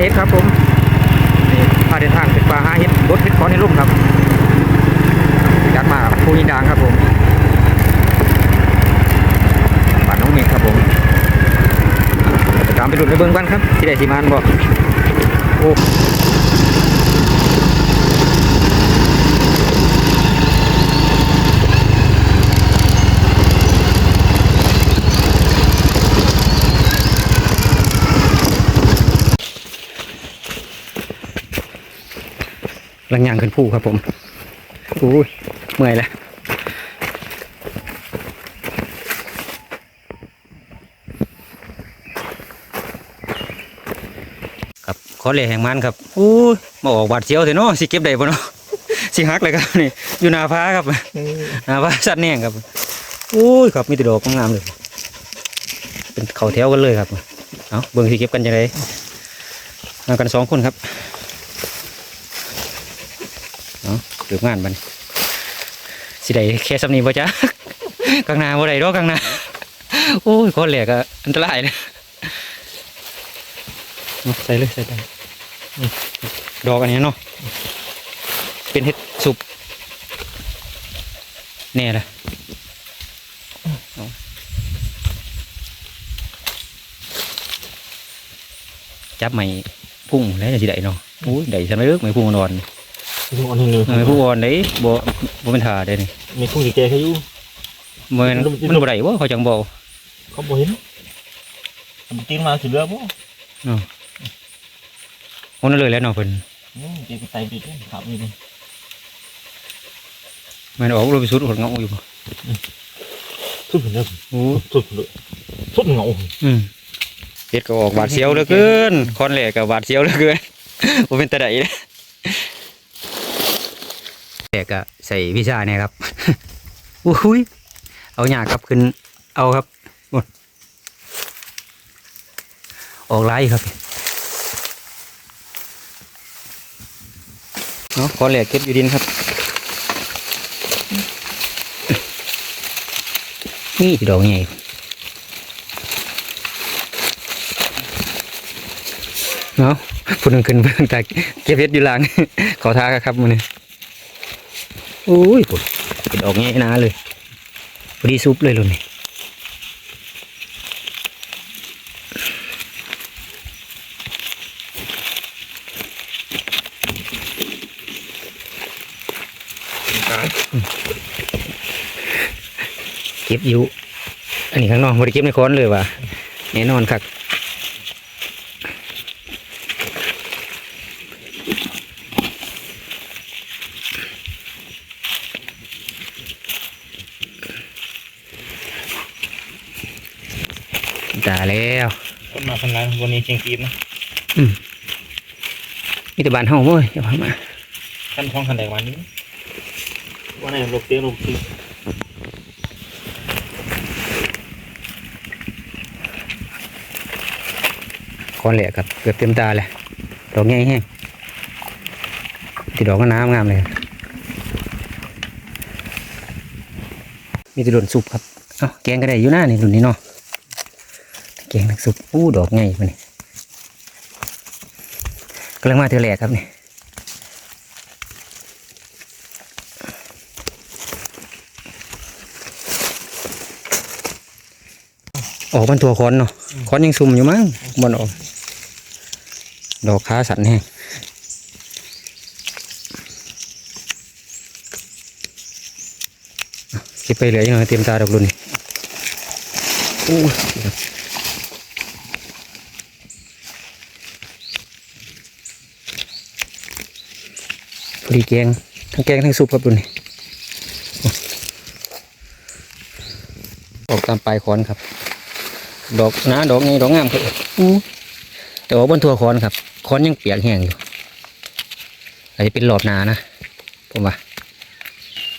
เฮ็ดครับผมนี่พาเดินทางเป็นปลาหาเฮ็ดรถเห็ดคอนในร่มครับจัดมาผู้ยินดางครับผมป่านน้องเมฆครับผมตามไปดูดไปเบิ้งบ้านครับที่ไดที่มานบอกโอ้ ลังยางขึ้นผู้ครับผมโอ้ยเมื่อยแล้วครับขอเลยแห่งมันครับโอ้ยมาออกบาดเจียวเถอะเนาะสิเก็บได้บ่เนาะสิฮักเลยครับนี่อยู่หนาฟ้าครับหนาฟ้าสัตว์แน่งครับโอ้ยครับมีแต่ดอกงามๆเลย เป็นเขาแถวกันเลยครับ เอาเบิ่งสิเก็บกันยังไงมากันสองคนครับ เอาเดือบงานบันสิได้แค่สำนีบ่จ๊ะกลางนาบ่ได้ดอกกลางนาโอ้ยคนแหลกอะอันตรายนะเอาใส่เลยใส่ได้ดอกอันนี้เนาะเป็นเห็ดสุบแน่ละเอาจับไม่พุ่งแล้วจะสิได้เนาะโอ้ยได้ฉันไม่เลิกไม่พุ่งนอน ทุ่งอันนี้หนึ่งไม่พุ่งอ่อนได้บ่บ่เป็นท่าได้นี่มีทุ่งสีแก่เขาอยู่มันมันมันบ่ได้บ่เขาจังบ่เขาบ่เห็นมันตีนมาสิเรือบ่โอ้นั่นเลยแหล้วเนาะเพิ่นอืมตีนไตปีกขับนี่ดิมันออกรูปสุดหดเงาอยู่บ่สุดเด้อโอ้สุดเลยสุดเหงาอืมเฮ็ดก็ออกบาดเสียวเหลือเกินคอนแรกก็บาดเสียวเหลือเกินบ่เป็นตาไดเด้แร กก็ใส่วิชาเนี่ยครับอุ้ยเอาหยาครับขึ้นเอาครับอออกไล่ครับเอาคอนแรกเก็บอยู่ดินครับ นี่ดอกใหญ่เนาะพูดถึงขึ้นเบิ่งแต่เก็บเห็ดอยู่หลังขอท้าครับมันนี่ อุ้ยปุ่นเป็นดอกใหญ่นาเลยพอดีซุปเลยลุนนี่เก็บอยู่ อันนี้ข้างนอกไม่ได้เก็บในค้อนเลยว่ะแน่นอนครับ ตายแล้วคนมาคนนั้นวันนี้เชียงกีบนะมีแต่บานเฮาเว้ยอย่าพามาขั้นท้องคันแดงวันนี้วันไหนลบเตี้ยลบตีค้อนแหลกครับเกือบเต็มตาเลยดอกใหญ่แห้งติดดอกก็น้ำงามเลยครับมีแต่โดนสุปครับ เอ้าแกงก็ได้อยู่หน้านี่รุ่นนี้เนาะ แกงนักสุปอู้ดอกใหญ่ปะนี่กำลังมาเธอแหลกครับนี่ออกมันตัวคอนเนาะคอนยังซุ่มอยู่มั้งบนออก ดอกขาสันแห้งเก็บไปเหลือยังไงเตรียมตาดอกรุ่นนี่อู้ พอดีแกงทั้งแกงทั้งซุปครับรุ่นนี่ออกตามปลายคอนครับ ดอกหนาดอกไงดอกงามครับอู้แต่ว่าบนทัวคอนครับคอนยังเปียกแห้งอยู่อาจจะเป็นหลอบหนานะผมว่า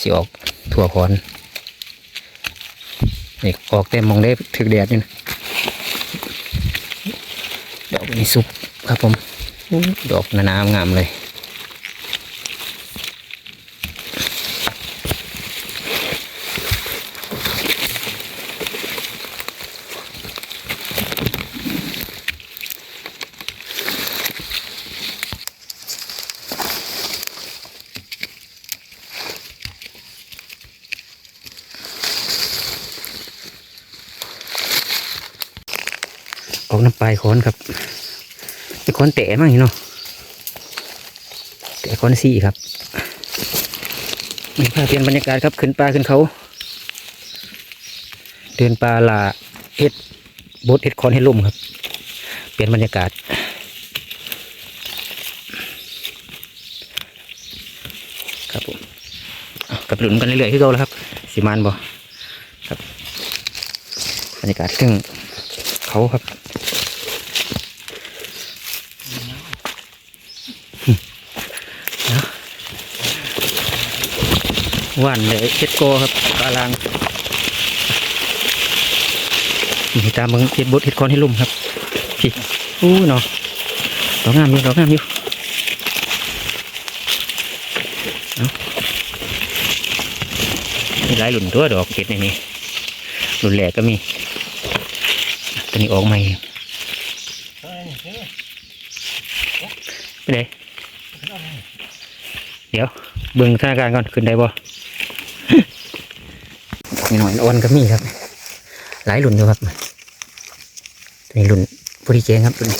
สิออกถั่วคอนนี่ออกเต็มมองได้ถึกแดดนี่นะดอกนี้สุกครับผมอู้ดอกหนาๆงามเลย น้ำปลายค้อนครับไอ้ค้อนแตะมั่งเนาะแตะค้อนซี่ครับมันพาเปลี่ยนบรรยากาศครับขึ้นป่าขึ้นเขา เดินป่าลาเฮ็ดบดเฮ็ดคอนให้ลุ่มครับ เปลี่ยนบรรยากาศครับผมกับหลุนกันเรื่อยๆที่เราแล้วครับ สิมานบ่ครับ บรรยากาศซึ่ง เขาครับหวานเลยเช็ดโกครับปลาลางนี่ตามเบิ่งเฮ็ดบดเฮ็ดคอนให้ลุ่มครับพี่อู้เนาะดอกงามอยู่ดอกงามอยู่มีหลายหลุนตัวดอกเห็ดในนี้หลุนแหลกก็มี ตัวนี้ออกใหม่ไปไหนเดี๋ยวเบิ่งสถานการณ์ก่อนขึ้นได้บ่หน่อยอ่อนก็มีครับ หลายหลุนอยู่ครับตัวนี้หลุนผู้ที่เจงครับตัวนี้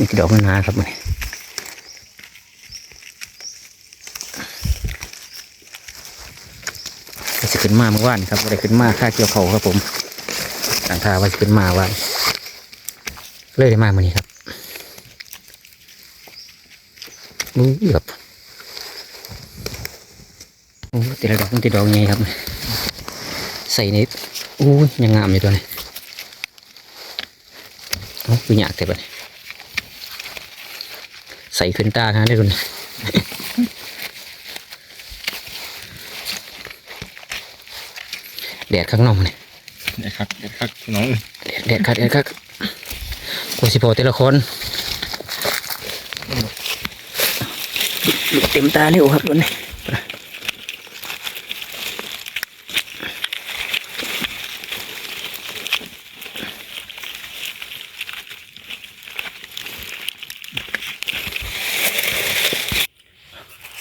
นี่คือดอกมันนาครับมันจะขึ้นมาเมื่อวานครับอะไรขึ้นมาค่าเกี่ยวเขาครับผมต่างทาว่าจะขึ้นมาว่าเลยได้มาเมื่อนี้ครับมือแบบโอ้ต่ละดอกมันติดดอกไงครับ ใส่นิดอู้ยังงามอยู่ตัวนี้โอ้คือหยากแต่บัดนี้ ใส่ขึ้นตาฮะได้รุ่นแดดข้างนอกนี่นะครับเดี๋ยวครับพี่น้องแดดแดดคัดแดดคัดกูสิพอแต่ละคนเต็มตาเร็วครับรุ่นนี้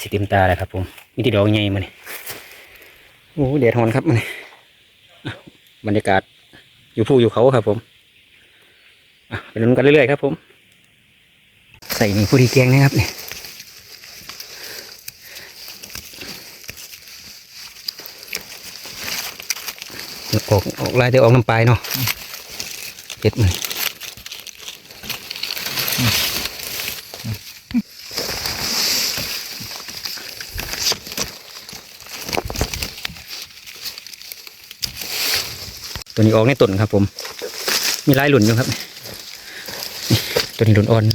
เต็มตาเลยครับ ผมมีที่ดอกใหญ่มาเนี่ยโอ้แดดร้อนครับมันนี่อะบรรยากาศอยู่ภูอยู่เขาครับ ผมอะไปลุ้นกันเรื่อยๆครับ ผม ใส่นี่ผู้ดีแกงนะครับเนี่ยออกออกลายแต่ออกน้ำปลายเนาะเจ็ดมัน ตัวนี้ออกในต้นครับผม มีลายหลุนอยู่ครับนี่ตัวนี้หลุนอ่อน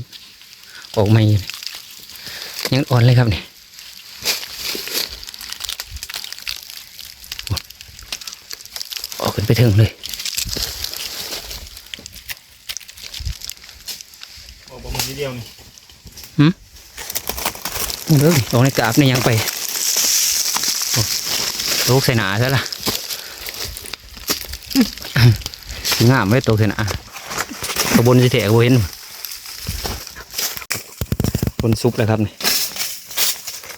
ออกไม่ยังอ่อนเลยครับนี่ออกขึ้นไปถึงเลยโอ้บะหมี่เดียวนี่เด้อออกในกราบนี่ยังไปโอ้ลูกใส่หนาซะละ งามไม่ตัวใส่หนาขบวนจะเถะกูเห็นบนซุปเลยครับนี่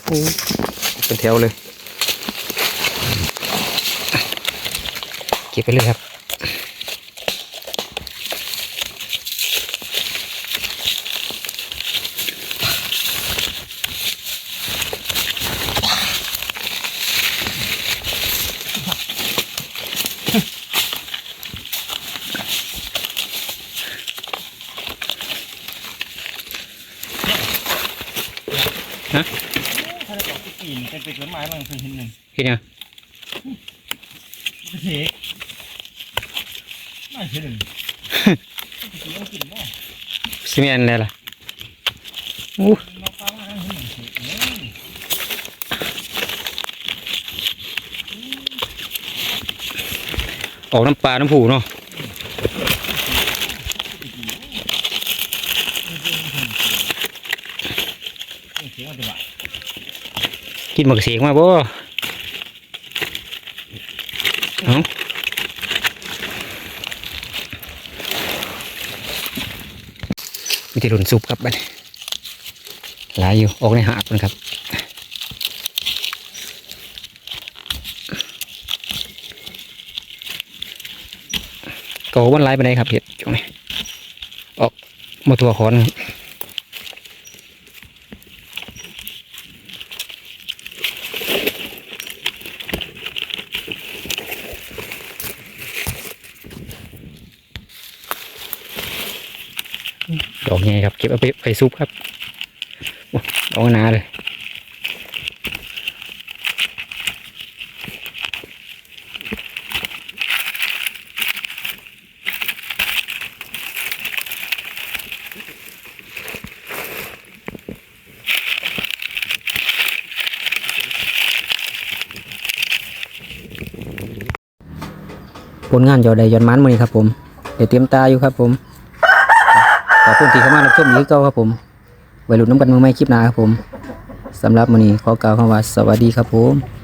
โอ้เป็นแถวเลย เก็บไปเลยครับ ที่ปีนเป็นเป็นต้นไม้บางเคยเห็นหนึ่งเห็นยังเฮ้ไม่เห็นหนึ่งต้องกินบ่ซีเมนอะไรล่ะอู้มาฟังอะไรเห็นหนึ่งออกน้ำปลา น้ำผูเนาะเสียงอะไรวะ กินหมักเสียงมาบ่เอามีที่หลุนซุปครับบัดนี้หลายอยู่ ออกในหากมันครับก็วันไลฟ์ไปไหนครับเห็ดช่วงนี้ออกมาตัวคอนครับ ดอกไงครับ เก็บเอาไปไปซุปครับโอ้ดอกนาเลยผลงานยอดใดยอดมันมือนี้ครับผม เดี๋ยวเตรียมตาอยู่ครับผม ขอบคุณที่เข้ามารับชมนี้เก้าครับผมไว้ลุ้นน้ำกันมือไม่คลิปหน้าครับผมสำหรับวันนี้ขอกล่าวคำว่าสวัสดีครับผม